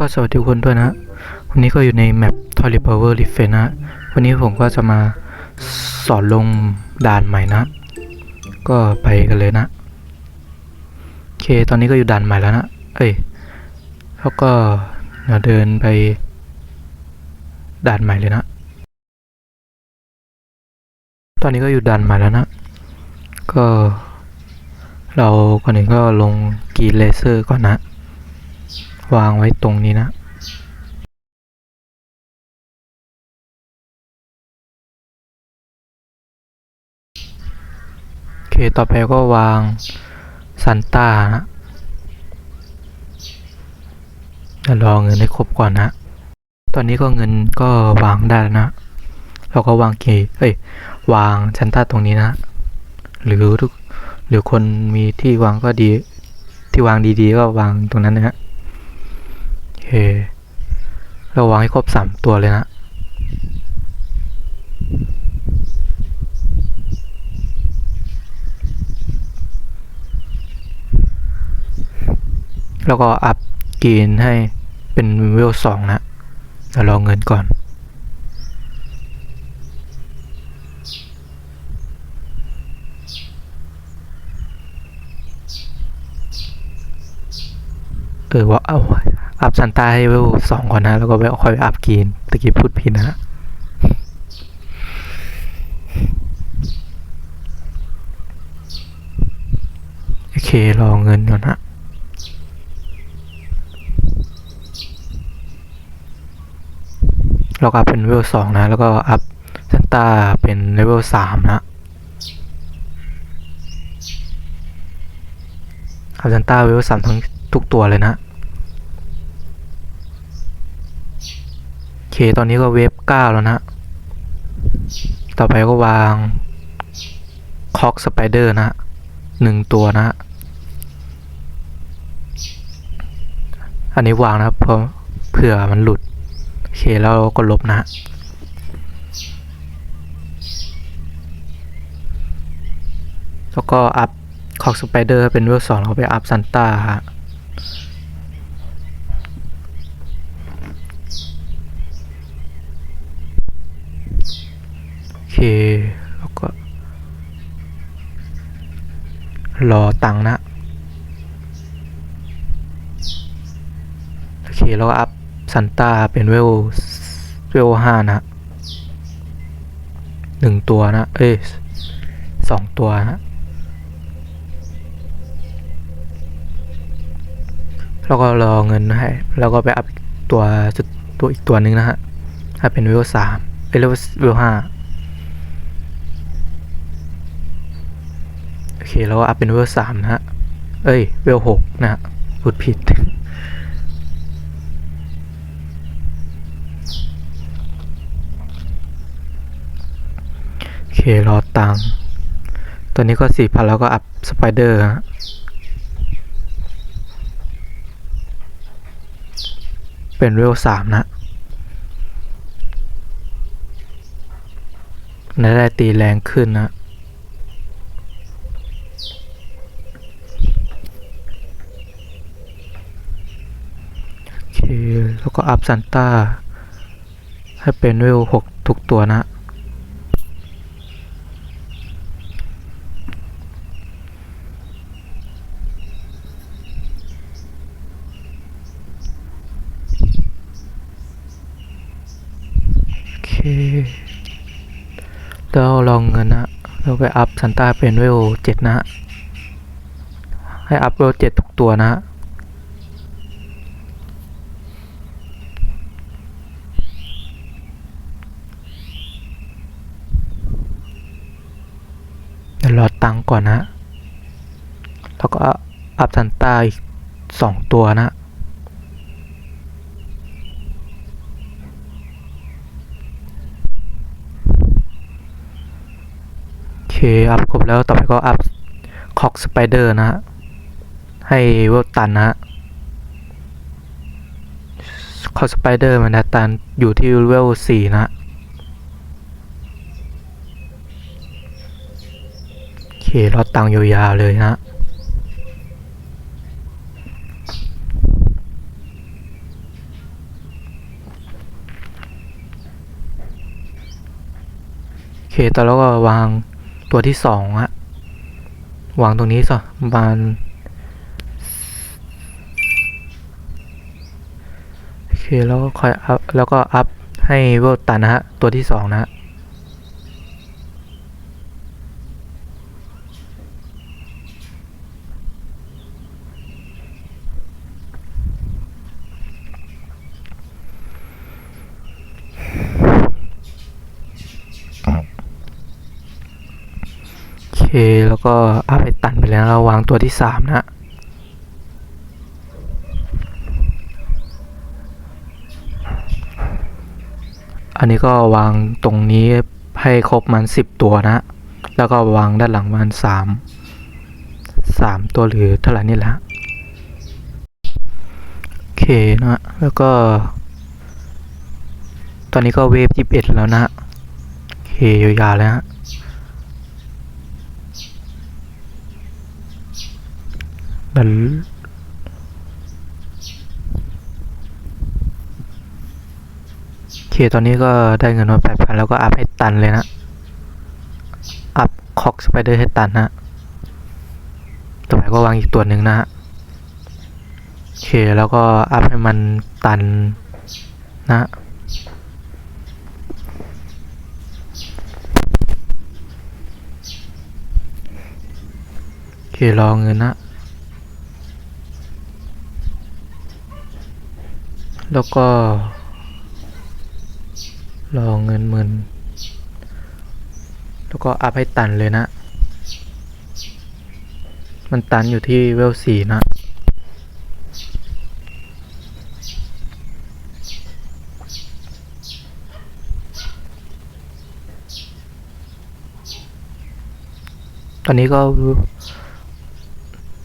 ก็สวัสดีทุกคนด้วยนะ วันนี้ก็อยู่ในแมป Toilet Power r e f e นะ วันนี้ผมก็จะมาสอนลงด่านใหม่นะ ก็ไปกันเลยนะโอเค ตอนนี้ก็อยู่ด่านใหม่แล้วนะ เอ้ยแล้วก็เดี๋ยวเดินไปด่านใหม่เลยนะ ตอนนี้ก็อยู่ด่านใหม่แล้วนะ ก็ เราก่อนอื่นก็ลงกรีนเลเซอร์ก่อนนะ วางไว้ตรงนี้นะโอเคต่อไปก็วางซันต้านะเดี๋ยวรอเงินให้ครบก่อนนะ ตอนนี้ก็เงินก็วางได้แล้วนะ เราก็วางเกเอ้ย วางซันต้าตรงนี้นะ หรือทุก หรือคนมีที่วางก็ดี ที่วางดีๆ ก็วางตรงนั้นนะฮะ เค เราวางให้ครบสามตัวเลยนะ แล้วก็อัพกรีนให้เป็นเวลสองนะเดี๋ยวรอเงินก่อนเออว่าเอา อัพซันต้าให้เวลสองก่อนนะ แล้วก็ไปค่อยอัพกรีนตะกี้พูดผิดนะ โอเค รอเงินก่อนนะเราก็อัพเป็นเลเวลสองนะ แล้วก็อัพซันต้าเป็นเลเวลสามนะอัพซันต้าเลเวลสามทั้งทุกตัวเลยนะ โอ เค ตอนนี้ก็เวฟเก้าแล้วนะ ต่อไปก็วางคอกสไปเดอร์นะหนึ่งตัวนะ อันนี้วางนะครับเพราะเผื่อมันหลุด โอเค แล้วก็ลบนะ แล้วก็อัพคอกสไปเดอร์เป็นเวลสองเราไปอัพซันต้าฮะ เค แล้วก็ รอตังนะ โอเค แล้วก็อัพซันต้าเป็นเวล เวลห้านะหนึ่งตัวนะ เอ้ยสองตัวนะแล้วก็รอเงินให้แล้วก็ไปอัพตัวตัวอีกตัวหนึ่งนะฮะ ถ้าเป็นเวลสามเอเวลเวลห้าโอ เคแล้วอัพเป็นเวลสามนะฮะ เอ้ย เวลหกนะฮะพูดผิด โอเค รอตังตัวนี้ก็สี่พันแล้วก็อัพสไปเดอร์ฮะเป็นเวลสามนะน่าได้ตีแรงขึ้นนะ โอเค แล้วก็อัพซันต้า ให้เป็นเวลหกทุกตัวนะโอเคแล้วลองเงินนะ เราไปอัพซันต้าเป็นเวลเจ็ดนะฮะให้อัพเวลเจ็ดทุกตัวนะฮะเดี๋ยวรอ ตังก่อนนะแล้วก็อัพซันตาอีกสองตัวนะโอเค อัพครบแล้วต่อไปก็อัพคอกสไปเดอร์นะฮะ ให้เวลตันนะฮะคอกสไปเดอร์มันจะตันอยู่ที่เวลสี่นะ เครถตังยาวๆเลยฮะโอเคตอนแล้วก็วางตัวที่สองอะวางตรงนี้สิบานโอเคแล้วก็คอยอัพแล้วก็อัพให้เวลตันนะฮะ ตัวที่สองนะฮะ เค แล้วก็อัพไปตันไปแล้วเราวางตัวที่สามนะอันนี้ก็วางตรงนี้ให้ครบมันสิบตัวนะ แล้วก็วางด้านหลังมันสามสามตัวหรือเท่าไหร่นี่แหละโอเคนะแล้วก็ ตอนนี้ก็เวฟยี่สิบเอ็ดแล้วนะโอเคยาวๆแล้วฮะ มันโอเคตอนนี้ก็ได้เงินมาแปดพันแล้วก็อัพให้ตันเลยนะ อัพคอกสไปเดอร์ให้ตันนะต่อไปก็วางอีกตัวหนึ่งนะฮะโอเคแล้วก็อัพให้มันตันนะโอเครอเงินนะ แล้วก็ รอเงินหมื่นแล้วก็อัพให้ตันเลยนะ มันตันอยู่ที่เวลสี่นะ ตอนนี้ก็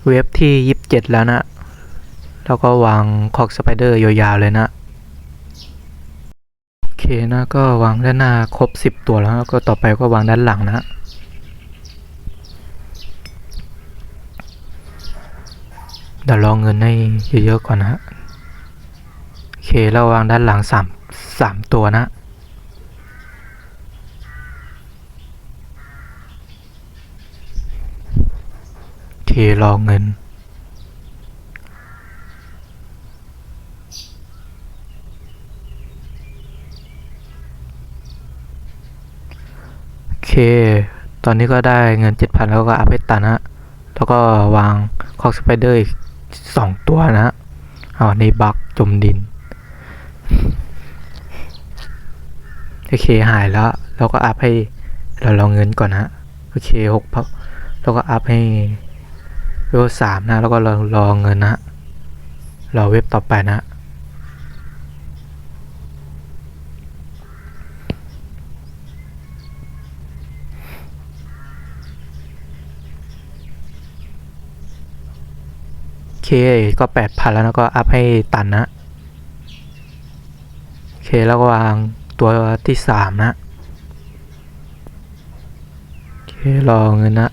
เวฟที่ยี่สิบเจ็ดแล้วนะ แล้วก็วางคอกสไปเดอร์ยาวๆเลยนะ โอเคนะก็วางด้านหน้าครบสิบตัวแล้วก็ต่อไปก็วางด้านหลังนะเดี๋ยวรอเงินให้เยอะๆก่อนนะฮะโอเคแล้ววางด้านหลังสามสามตัวนะ โอเครอเงิน เค ตอนนี้ก็ได้เงินเจ็ดพันแล้วก็อัพให้ตันนะแล้วก็วางคอกสไปเดอร์อีกสองตัวนะอ๋อในบักจมดิน โอเคหายแล้วแล้วก็อัพให้เราลองเงินก่อนนะโอเคหกพัแล้วก็อัพให้เวลสามนะ แล้วก็รอรอเงินนะรอเว็บต่อไปนะ โอเค ก็แปดพันแล้วนะก็อัพให้ตันนะ โอเค แล้วก็วางตัวที่สามนะ โอเค รอเงินนะ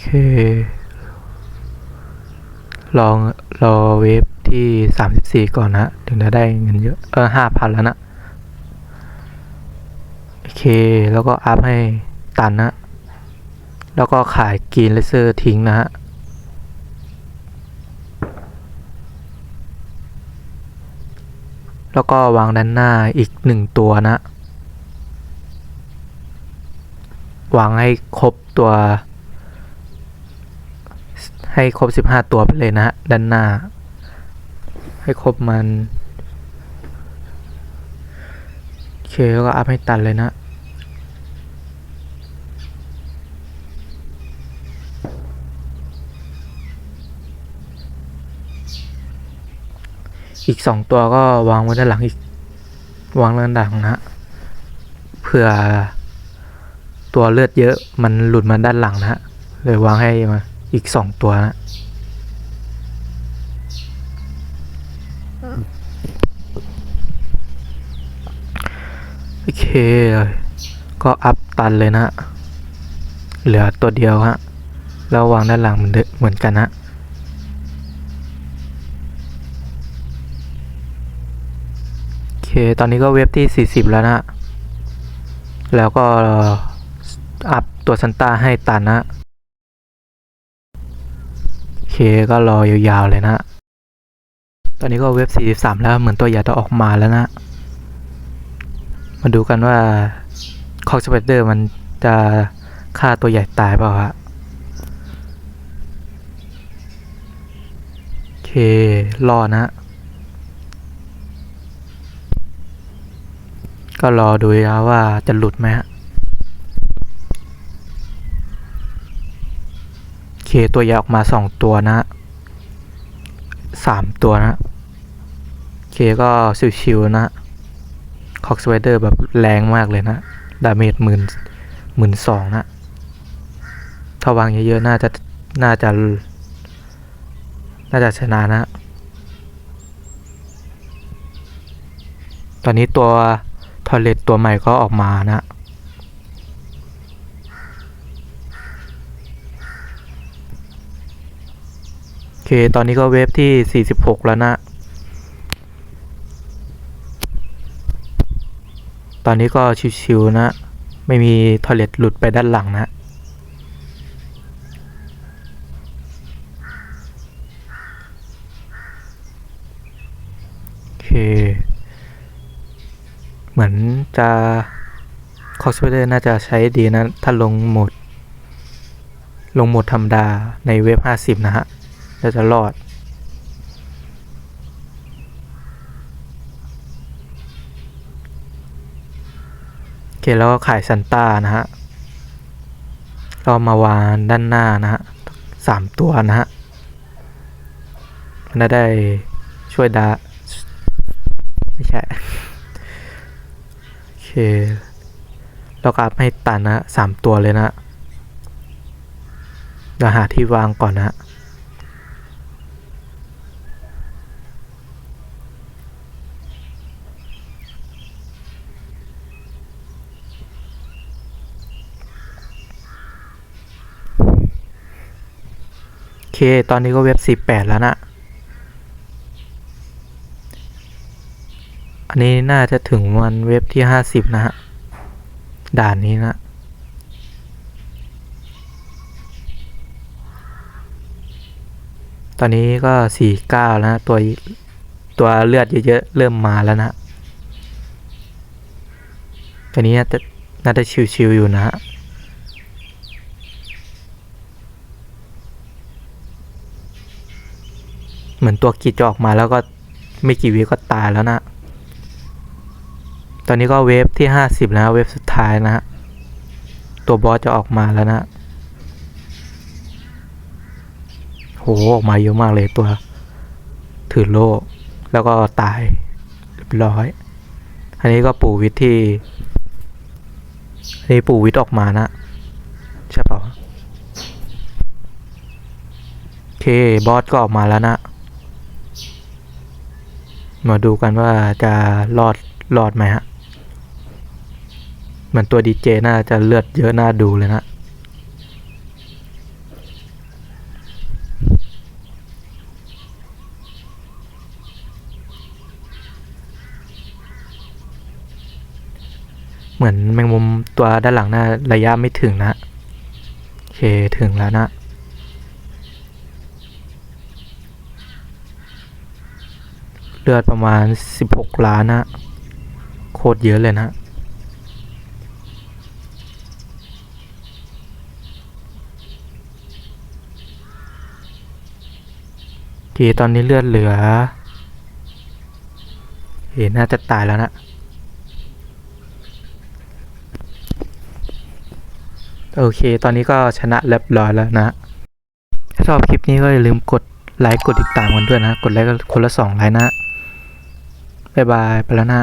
เค ลองรอเวฟที่สามสิบสี่ก่อนนะ ถึงจะได้เงินเยอะ เออห้าพันแล้วนะ โอเค แล้วก็อัพให้ตันนะ แล้วก็ขายกรีนเลเซอร์ทิ้งนะฮะแล้วก็วางด้านหน้าอีกหนึ่งตัวนะ วางให้ครบตัว ให้ครบสิบห้าตัวไปเลยนะฮะด้านหน้า ให้ครบมันโอเคแล้วก็อัพให้ตันเลยนะอีกสองตัวก็วางไว้ด้านหลังอีก วางด้านหลังนะฮะเผื่อตัวเลือดเยอะมันหลุดมาด้านหลังนะฮะเลยวางให้มา อีกสองตัวนะโอเค ก็อัพตันเลยนะ เหลือตัวเดียวฮะแล้ววางด้านหลังเหมือนเหมือนกันฮะโอเค ตอนนี้ก็เว็บที่ 40 แล้วนะ แล้วก็อัพตัวซันต้าให้ตันนะ ก็รอยาวๆเลยนะ ตอนนี้ก็เว็บ 43 แล้วเหมือนตัวใหญ่จะออกมาแล้วนะ มาดูกันว่าคอกสเปเดอร์มันจะฆ่าตัวใหญ่ตายเปล่าฮะโอเครอนะ ก็รอดูนะว่าจะหลุดไหมฮะ โอ เคตัวใหญ่ออกมาสองตัวนะสามตัวนะเคก็ชิวๆนะคอกสไวเดอร์แบบแรงมากเลยนะ ดาเมจหมื่นหมื่นสองนะ ถ้าวางเยอะๆ น่าจะ น่าจะ น่าจะชนะนะ ตอนนี้ตัว ทอร์เรตตัวใหม่ก็ออกมานะ เค ตอนนี้ก็เวฟที่ 46 แล้วนะ ตอนนี้ก็ชิวๆนะ ไม่มีทอร์เรตหลุดไปด้านหลังนะ โอเค เหมือนจะคอสเพเดน่าจะใช้ดีนะ ถ้าลงโหมด ลงโหมดธรรมดาในเว็บ50 นะฮะ น่าจะรอด โอเคแล้วก็ขายซันต้านะฮะเรามาวางด้านหน้านะฮะสามตัวนะฮะมันได้ช่วยดาไม่ใช่ โอเคแล้วก็อัพให้ตันนะสามตัวเลยนะเดี๋ยวหาที่วางก่อนนะฮะ โอเค ตอนนี้ก็เว็บ48แล้วนะ อันนี้น่าจะถึงวันเว็บที่ 50 นะฮะ ด่านนี้นะตอนนี้ก็49แล้วนะตัวตัวเลือดเยอะๆเริ่มมาแล้วนะตอนนี้น่าจะน่าจะชิวๆอยู่นะฮะ เหมือนตัวกิจจะออกมาแล้วก็ไม่กี่วิก็ตายแล้วนะ ตอนนี้ก็เวฟที่ห้าสิบแล้วเวฟสุดท้ายนะฮะ ตัวบอสจะออกมาแล้วนะ โห ออกมาเยอะมากเลยตัว ถือโล่แล้วก็ตายเรียบร้อย อันนี้ก็ปู่วิทย์ที่นนี้ปู่วิทย์ออกมานะ ใช่เปล่าโอเค บอสก็ออกมาแล้วนะ มาดูกันว่าจะรอดรอดไหมฮะเหมือนตัวดีเจน่าจะเลือดเยอะน่าดูเลยนะเหมือนแมงมุมตัวด้านหลังน่าระยะไม่ถึงนะโอเคถึงแล้วนะ ลือดประมาณ 16 ล้านนะโคตรเยอะเลยนะโอเคตอนนี้เลือดเหลือเห็นน่าจะตายแล้วนะโอเค ตอนนี้ก็ชนะเรียบร้อยแล้วนะ ถ้าชอบคลิปนี้ก็อย่าลืมกดไลค์กดติดตามกันด้วยนะ กดไลค์คนละสองไลค์นะ บ๊ายบาย ไปแล้วนะ